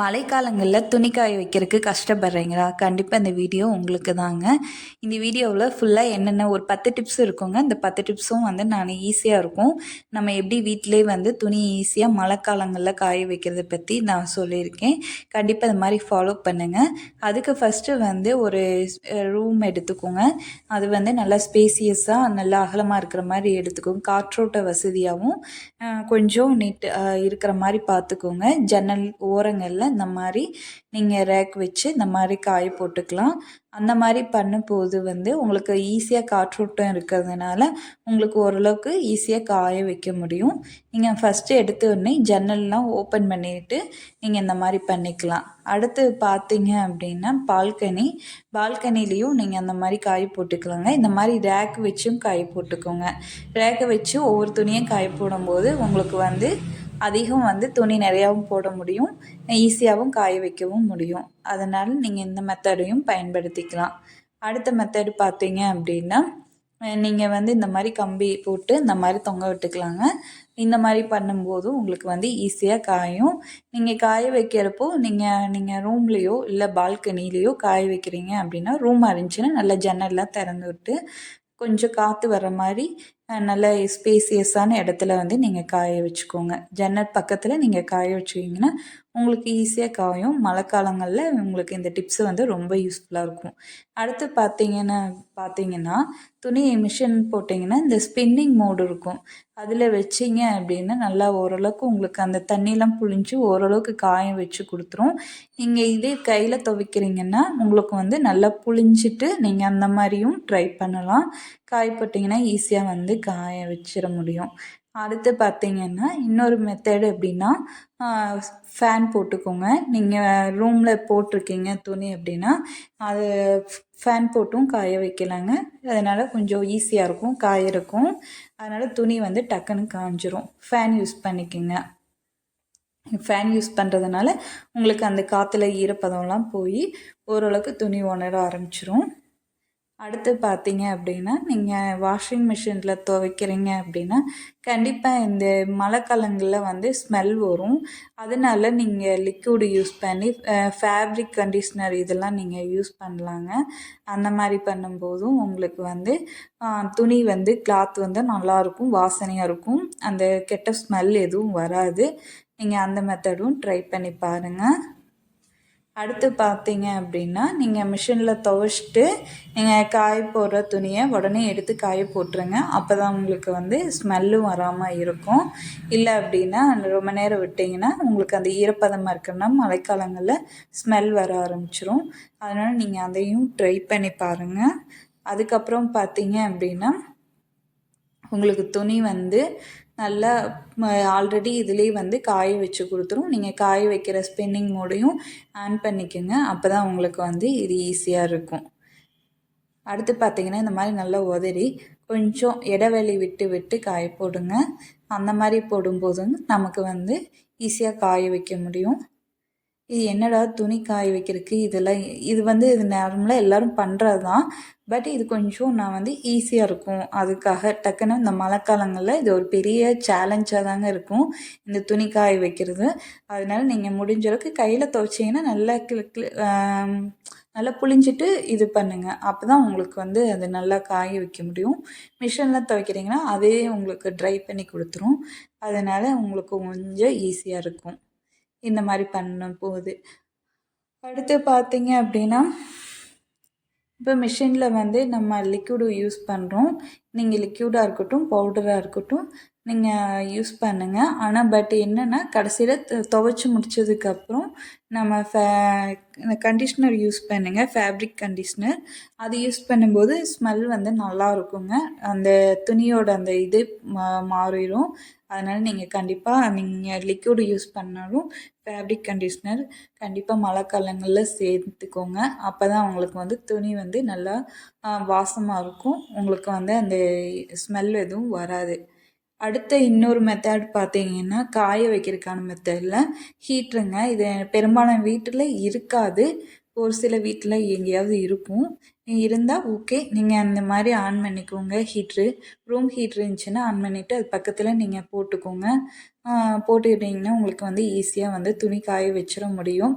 மழைக்காலங்களில் துணி காய வைக்கிறதுக்கு கஷ்டப்படுறீங்களா? கண்டிப்பாக இந்த வீடியோ உங்களுக்கு தாங்க. இந்த வீடியோவில் ஃபுல்லாக என்னென்ன ஒரு பத்து டிப்ஸ் இருக்குங்க. இந்த பத்து டிப்ஸும் வந்து நான் ஈஸியாக இருக்கும். நம்ம எப்படி வீட்டிலே வந்து துணி ஈஸியாக மழைக்காலங்களில் காய வைக்கிறத பற்றி நான் சொல்லியிருக்கேன். கண்டிப்பாக இந்த மாதிரி ஃபாலோ பண்ணுங்கள் அதுக்கு ஃபஸ்ட்டு வந்து ஒரு ரூம் எடுத்துக்கோங்க. அது வந்து நல்லா ஸ்பேசியஸாக நல்லா அகலமாக இருக்கிற மாதிரி எடுத்துக்கோங்க. காற்றோட்ட வசதியாகவும் கொஞ்சம் நீட் இருக்கிற மாதிரி பார்த்துக்கோங்க. ஜன்னல் ஓரங்களில் இந்த மாதிரி நீங்கள் ரேக் வச்சு இந்த மாதிரி காய போட்டுக்கலாம். அந்த மாதிரி பண்ணும்போது வந்து உங்களுக்கு ஈஸியாக காற்றோட்டம் இருக்கிறதுனால உங்களுக்கு ஓரளவுக்கு ஈஸியாக காய வைக்க முடியும். நீங்கள் ஃபஸ்ட்டு எடுத்த உடனே ஜன்னல்லாம் ஓப்பன் பண்ணிவிட்டு நீங்கள் இந்த மாதிரி பண்ணிக்கலாம். அடுத்து பார்த்தீங்க அப்படின்னா பால்கனி பால்கனிலையும் நீங்கள் அந்த மாதிரி காய் போட்டுக்கலாங்க. இந்த மாதிரி ரேக் வச்சும் காய் போட்டுக்கோங்க. ரேக்கை வச்சு ஒவ்வொரு துணியும் காய் போடும்போது உங்களுக்கு வந்து அதிகம் வந்து துணி நிறையாவும் போட முடியும் ஈஸியாகவும் காய வைக்கவும் முடியும். அதனால் நீங்கள் இந்த மெத்தடையும் பயன்படுத்திக்கலாம். அடுத்த மெத்தடு பார்த்தீங்க அப்படின்னா நீங்கள் வந்து இந்த மாதிரி கம்பி போட்டு இந்த மாதிரி தொங்க விட்டுக்கலாங்க. இந்த மாதிரி பண்ணும்போதும் உங்களுக்கு வந்து ஈஸியாக காயும். நீங்கள் காய வைக்கிறப்போ நீங்கள் நீங்கள் ரூம்லேயோ இல்லை பால்கனிலேயோ காய வைக்கிறீங்க அப்படின்னா ரூம் இருந்துச்சுன்னா நல்லா ஜன்னல்லாம் திறந்து விட்டு கொஞ்சம் காற்று வர மாதிரி நல்ல ஸ்பேசியஸான இடத்துல வந்து நீங்கள் காய வச்சுக்கோங்க. ஜன்னல் பக்கத்தில் நீங்கள் காய வச்சுக்கிங்கன்னா உங்களுக்கு ஈஸியாக காயும். மழை காலங்களில் உங்களுக்கு இந்த டிப்ஸு வந்து ரொம்ப யூஸ்ஃபுல்லாக இருக்கும். அடுத்து பார்த்தீங்கன்னா பார்த்தீங்கன்னா துணி மிஷின் போட்டிங்கன்னா இந்த ஸ்பின்னிங் மோடு இருக்கும். அதில் வச்சிங்க அப்படின்னா நல்லா ஓரளவுக்கு உங்களுக்கு அந்த தண்ணியெலாம் புழிஞ்சு ஓரளவுக்கு காய வச்சு கொடுத்துரும். நீங்கள் இதே கையில் துவைக்கிறீங்கன்னா உங்களுக்கு வந்து நல்லா புழிஞ்சிட்டு நீங்கள் அந்த மாதிரியும் ட்ரை பண்ணலாம். காயப்பட்டிங்கன்னா ஈஸியாக வந்து காய வச்சிட முடியும். அடுத்து பார்த்தீங்கன்னா இன்னொரு மெத்தடு எப்படின்னா ஃபேன் போட்டுக்கோங்க. நீங்கள் ரூமில் போட்டிருக்கீங்க துணி அப்படின்னா அது ஃபேன் போட்டும் காய வைக்கலாங்க. அதனால் கொஞ்சம் ஈஸியாக இருக்கும் காய இருக்கும். அதனால் துணி வந்து டக்குன்னு காஞ்சிரும். ஃபேன் யூஸ் பண்ணிக்கோங்க. ஃபேன் யூஸ் பண்ணுறதுனால உங்களுக்கு அந்த காற்றுல ஈரப்பதம்லாம் போய் ஓரளவுக்கு துணி உணர ஆரம்பிச்சிரும். அடுத்து பார்த்தீங்க அப்படின்னா நீங்கள் வாஷிங் மிஷினில் துவைக்கிறீங்க அப்படின்னா கண்டிப்பாக இந்த மழை காலங்களில் வந்து ஸ்மெல் வரும். அதனால நீங்கள் லிக்விடு யூஸ் பண்ணி ஃபேப்ரிக் கண்டிஷ்னர் இதெல்லாம் நீங்கள் யூஸ் பண்ணலாங்க. அந்த மாதிரி பண்ணும்போதும் உங்களுக்கு வந்து துணி வந்து கிளாத் வந்து நல்லாயிருக்கும் வாசனையாக இருக்கும். அந்த கெட்ட ஸ்மெல் எதுவும் வராது. நீங்கள் அந்த மெத்தடும் ட்ரை பண்ணி பாருங்கள் அடுத்து பார்த்தீங்க அப்படின்னா நீங்கள் மிஷினில் துவச்சிட்டு நீங்கள் காய போடுற துணியை உடனே எடுத்து காய போட்டுருங்க. அப்போ தான் உங்களுக்கு வந்து ஸ்மெல்லும் வராமல் இருக்கும். இல்லை அப்படின்னா ரொம்ப நேரம் விட்டிங்கன்னா உங்களுக்கு அந்த ஈரப்பதமாக இருக்குன்னா மழைக்காலங்களில் ஸ்மெல் வர ஆரம்பிச்சிரும். அதனால் நீங்கள் அதையும் ட்ரை பண்ணி பாருங்கள் அதுக்கப்புறம் பார்த்தீங்க அப்படின்னா உங்களுக்கு துணி வந்து நல்லா ஆல்ரெடி இதுலேயே வந்து காய வச்சு கொடுத்துரும். நீங்கள் காய வைக்கிற ஸ்பின்னிங் மோடையும் ஆன் பண்ணிக்கோங்க. அப்போ தான் உங்களுக்கு வந்து இது ஈஸியாக இருக்கும். அடுத்து பார்த்திங்கன்னா இந்த மாதிரி நல்லா உதறி கொஞ்சம் இடைவெளி விட்டு விட்டு காய போடுங்க. அந்த மாதிரி போடும்போதும் நமக்கு வந்து ஈஸியாக காய வைக்க முடியும். இது என்னடா துணி காய வைக்கிறதுக்கு இதெல்லாம் இது வந்து இது நார்மலாக எல்லோரும் பண்ணுறது தான் பட் இது கொஞ்சம் நான் வந்து ஈஸியாக இருக்கும். அதுக்காக டக்குன்னு இந்த மழை காலங்களில் இது ஒரு பெரிய சேலஞ்சாக தாங்க இருக்கும் இந்த துணி காய வைக்கிறது. அதனால நீங்கள் முடிஞ்ச அளவுக்கு கையில் துவைச்சிங்கன்னா நல்லா நல்லா புளிஞ்சிட்டு இது பண்ணுங்கள் அப்போ தான் உங்களுக்கு வந்து அது நல்லா காய வைக்க முடியும். மிஷினில் துவைக்கிறீங்கன்னா அதே உங்களுக்கு ட்ரை பண்ணி கொடுத்துரும். அதனால் உங்களுக்கு கொஞ்சம் ஈஸியாக இருக்கும். இந்த மாதிரி பண்ணும் போது அடுத்து பார்த்தீங்க அப்படின்னா இப்போ மிஷினில் வந்து நம்ம லிக்விடு யூஸ் பண்ணுறோம் நீங்கள் லிக்யூடாக இருக்கட்டும் பவுடராக இருக்கட்டும் நீங்கள் யூஸ் பண்ணுங்கள் ஆனால் பட் என்னென்னா கடைசியில் துவைச்சி முடித்ததுக்கப்புறம் நம்ம ஃபே கண்டிஷ்னர் யூஸ் பண்ணுங்கள் ஃபேப்ரிக் கண்டிஷ்னர் அது யூஸ் பண்ணும்போது ஸ்மெல் வந்து நல்லா இருக்குங்க. அந்த துணியோட அந்த இது மா மாறிடும் அதனால் நீங்கள் கண்டிப்பாக நீங்கள் லிக்விடு யூஸ் பண்ணாலும் ஃபேப்ரிக் கண்டிஷ்னர் கண்டிப்பாக மழை காலங்களில் சேர்த்துக்கோங்க. அப்போ தான் உங்களுக்கு வந்து துணி வந்து நல்லா வாசமாக இருக்கும். உங்களுக்கு வந்து அந்த ஸ்மெல் எதுவும் வராது. அடுத்த இன்னொரு மெத்தட் பார்த்தீங்கன்னா காய வைக்கிறதுக்கான மெத்தடில் ஹீட்ருங்க இது பெரும்பாலான வீட்டில் இருக்காது. ஒரு சில வீட்டில் எங்கேயாவது இருக்கும். இருந்தால் ஓகே நீங்கள் அந்த மாதிரி ஆன் பண்ணிக்கோங்க ஹீட்ரு ரூம் ஹீட்ரு இருந்துச்சுன்னா ஆன் பண்ணிவிட்டு அது பக்கத்தில் நீங்கள் போட்டுக்கோங்க. போட்டுக்கிட்டிங்கன்னா உங்களுக்கு வந்து ஈஸியாக வந்து துணி காய வச்சிட முடியும்.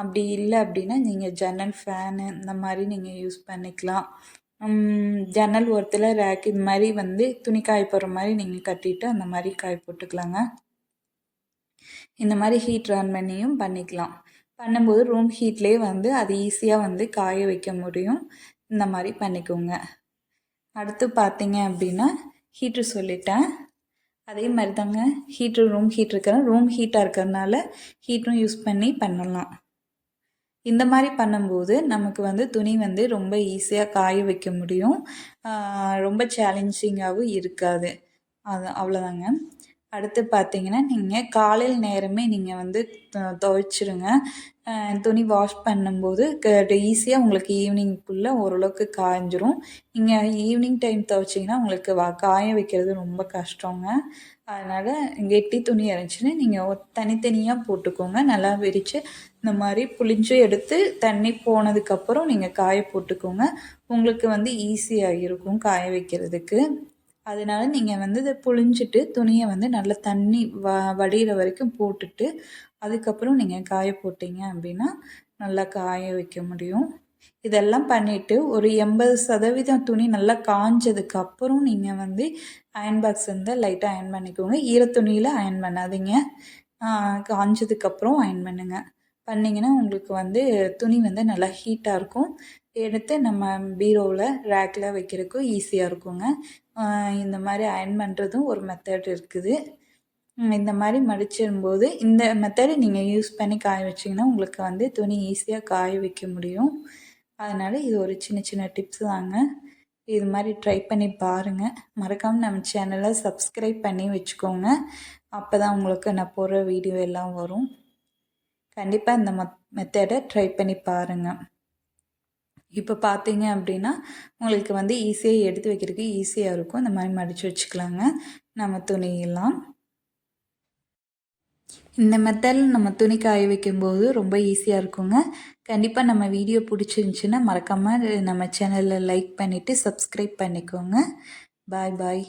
அப்படி இல்லை அப்படின்னா நீங்கள் ஜன்னல் ஃபேனு இந்த மாதிரி நீங்கள் யூஸ் பண்ணிக்கலாம். ஜன்னல் ஓரத்தில் ரேக் இது மாதிரி வந்து துணி காய போடுற மாதிரி நீங்கள் கட்டிட்டு அந்த மாதிரி காய போட்டுக்கலாங்க. இந்த மாதிரி ஹீட் ரன் பண்ணியும் பண்ணிக்கலாம். பண்ணும்போது ரூம் ஹீட்லேயே வந்து அது ஈஸியாக வந்து காய வைக்க முடியும். இந்த மாதிரி பண்ணிக்கோங்க. அடுத்து பார்த்தீங்க அப்படின்னா ஹீட்ரு சொல்லிட்டேன். அதே மாதிரி தாங்க ஹீட்ரு ரூம் ஹீட் இருக்கிற ரூம் ஹீட்டாக இருக்கிறதுனால ஹீட்டரும் யூஸ் பண்ணி பண்ணலாம். இந்த மாதிரி பண்ணும்போது நமக்கு வந்து துணி வந்து ரொம்ப ஈஸியாக காய வைக்க முடியும். ரொம்ப சேலஞ்சிங்காகவும் இருக்காது. அது அவ்வளோதாங்க அடுத்து பார்த்தீங்கன்னா நீங்கள் காலையில் நேரமே நீங்கள் வந்து துவைச்சிருங்க. துணி வாஷ் பண்ணும்போது ஈஸியாக உங்களுக்கு ஈவினிங்குள்ளே ஓரளவுக்கு காய்ஞ்சிரும் நீங்கள் ஈவினிங் டைம் துவைச்சிங்கன்னா உங்களுக்கு வா காய வைக்கிறது ரொம்ப கஷ்டங்க. அதனால் கெட்டி துணி இருந்துச்சுன்னா நீங்கள் தனித்தனியாக போட்டுக்கோங்க. நல்லா விரித்து இந்த மாதிரி புளிஞ்சு எடுத்து தண்ணி போனதுக்கப்புறம் நீங்கள் காய போட்டுக்கோங்க. உங்களுக்கு வந்து ஈஸியாக இருக்கும் காய வைக்கிறதுக்கு. அதனால நீங்கள் வந்து இதை புழிஞ்சிட்டு துணியை வந்து நல்லா தண்ணி வ வடிகிற வரைக்கும் போட்டுட்டு அதுக்கப்புறம் நீங்கள் காய போட்டீங்க அப்படின்னா நல்லா காய வைக்க முடியும். இதெல்லாம் பண்ணிவிட்டு ஒரு எண்பது சதவீதம் துணி நல்லா காஞ்சதுக்கு அப்புறம் நீங்கள் வந்து அயன் பாக்ஸ் வந்து லைட்டாக அயன் பண்ணிக்கோங்க. ஈரத்துணியில் அயன் பண்ணாதீங்க. காஞ்சதுக்கப்புறம் அயன் பண்ணுங்கள் பண்ணிங்கன்னா உங்களுக்கு வந்து துணி வந்து நல்லா ஹீட்டாக இருக்கும். எடுத்து நம்ம பீரோவில் ரேக்கில் வைக்கிறதுக்கும் ஈஸியாக இருக்குங்க. இந்த மாதிரி அயன் பண்ணுறதும் ஒரு மெத்தட் இருக்குது. இந்த மாதிரி மடிச்சிடும்போது இந்த மெத்தடை நீங்கள் யூஸ் பண்ணி காய வச்சிங்கன்னா உங்களுக்கு வந்து துணி ஈஸியாக காய வைக்க முடியும். அதனால் இது ஒரு சின்ன சின்ன டிப்ஸ் தாங்க. இது மாதிரி ட்ரை பண்ணி பாருங்கள் மறக்காமல் நம்ம சேனலை சப்ஸ்கிரைப் பண்ணி வச்சுக்கோங்க. அப்போ தான் உங்களுக்கு நான் போடுற வீடியோ எல்லாம் வரும். கண்டிப்பாக இந்த மத் மெத்தடை ட்ரை பண்ணி பாருங்கள் இப்போ பார்த்தீங்க அப்படின்னா உங்களுக்கு வந்து ஈஸியாக எடுத்து வைக்கிறதுக்கு ஈஸியாக இருக்கும். இந்த மாதிரி மடித்து வச்சுக்கலாங்க. நம்ம துணியெல்லாம். இந்த மெத்தடில் நம்ம துணி காய வைக்கும்போது ரொம்ப ஈஸியாக இருக்குங்க. கண்டிப்பாக நம்ம வீடியோ பிடிச்சிருந்துச்சின்னா மறக்காமல் நம்ம சேனலில் லைக் பண்ணிவிட்டு சப்ஸ்கிரைப் பண்ணிக்கோங்க. பாய் பாய்